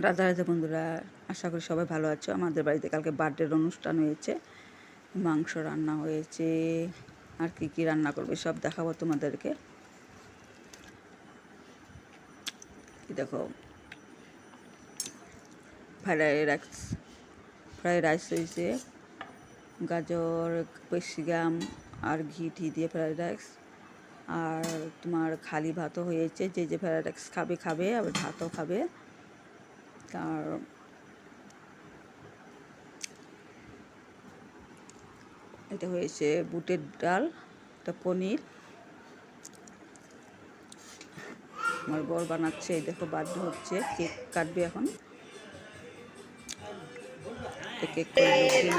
রাধা রাধা বন্ধুরা, আশা করি সবাই ভালো আছো। আমাদের বাড়িতে কালকে বার্থডের অনুষ্ঠান হয়েছে, মাংস রান্না হয়েছে। আর কি কি রান্না করবে সব দেখাবো তোমাদেরকে। দেখো ফ্রাইড রাইস ফ্রাইড রাইস হয়েছে, গাজর পেপসিগাম আর ঘি টি দিয়ে ফ্রাইড রাইস আর তোমার খালি ভাতও হয়েছে, যে যে ফ্রাইড রাইস খাবে খাবে আবার ভাতও খাবে। আর এটা হয়েছে বুটের ডাল, এটা পনির। আমার বর বানাচ্ছে দেখো বার্থডে হচ্ছে, কেক কাটবে এখন। কেক করে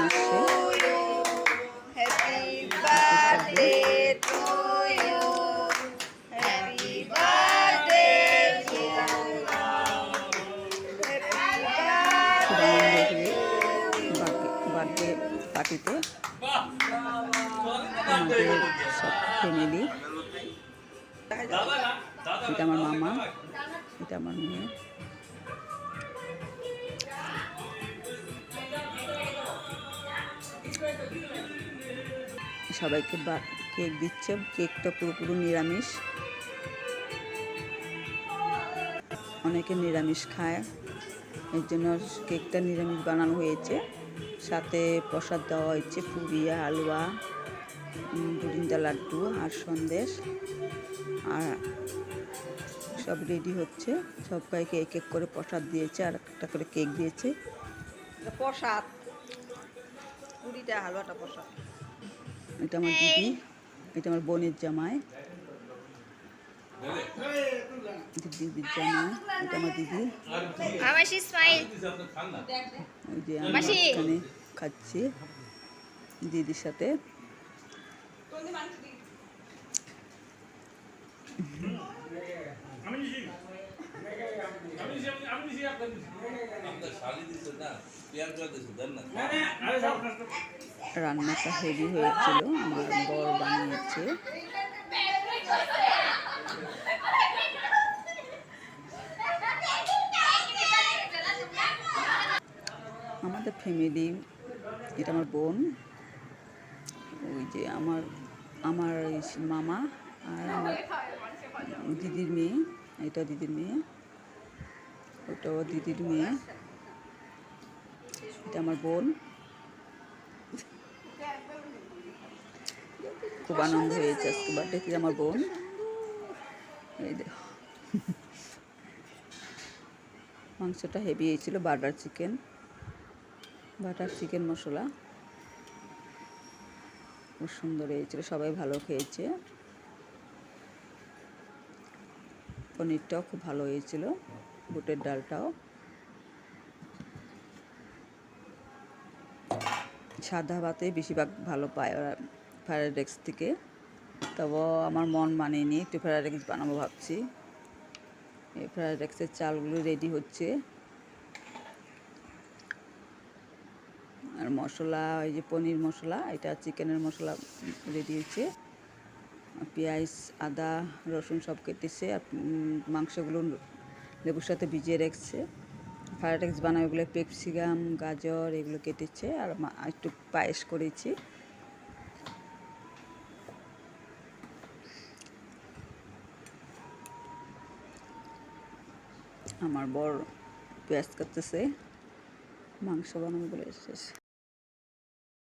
আসছে। বার্থডে পার্টিতে আমাদের সব ফ্যামিলি এটা আমার মামা এটা আমার মেয়ে সবাইকে কেক দিচ্ছে, কেকটা পুরোপুরি নিরামিষ। অনেকে নিরামিষ খায়। এর জন্য কেকটা নিরামিষ বানানো হয়েছে। সাথে প্রসাদ দেওয়া হয়েছে পুরিয়া হালুয়া বুরিন্দা লাড্ডু আর সন্দেশ। আর সব রেডি হচ্ছে। সবাইকে এক এক করে প্রসাদ দিয়েছে আর একটা করে কেক দিয়েছে। প্রসাদ। কুড়িটা হালুয়াটা প্রসাদ। এটা আমার দিদি এটা আমার বোনের জামাই। দিদির জামাই এটা আমার দিদি। ওই যে আমি এখানে খাচ্ছি দিদির সাথে। রান্নাটা হেভি হয়েছিল আমার বর বানিয়েছে আমাদের ফ্যামিলি এটা আমার বোন, ওই যে আমার আমার মামা আর আমার দিদির মেয়ে, এটা দিদির মেয়ে, ওটাও দিদির মেয়ে, এটা আমার বোন। খুব আনন্দ হয়েছে আজকে বার্থডেতে আমার বোন। এই দেখো মাংসটা হেভি হয়েছিল বাটার চিকেন। বাটার চিকেন মশলা। খুব সুন্দর হয়েছিল, সবাই ভালো খেয়েছে। পনিরটাও খুব ভালো হয়েছিল, বুটের ডালটাও। সাদা ভাতে বেশিরভাগ ভালো পায় ওরা ফ্রাইড রাইস থেকে। তবে আমার মন মানেনি, একটু ফ্রায়েড রাইস বানাবো ভাবছি। এই ফ্রায়েড রাইসের চালগুলো রেডি হচ্ছে। আর মশলা এই যে পনির মশলা, এটা চিকেনের মশলা রেডি হয়েছে পেঁয়াজ, আদা, রসুন সব কেটেছে, আর মাংসগুলো লেবুর সাথে ভিজিয়ে রেখেছে। ফ্রাইড রাইস বানাবে বলে পেপসিগাম গাজর, এগুলো কেটেছে, আর একটু পায়েস করেছি। আমার বর পেঁয়াজ কাটতেছে, মাংস বানাবে বলে এসেছে।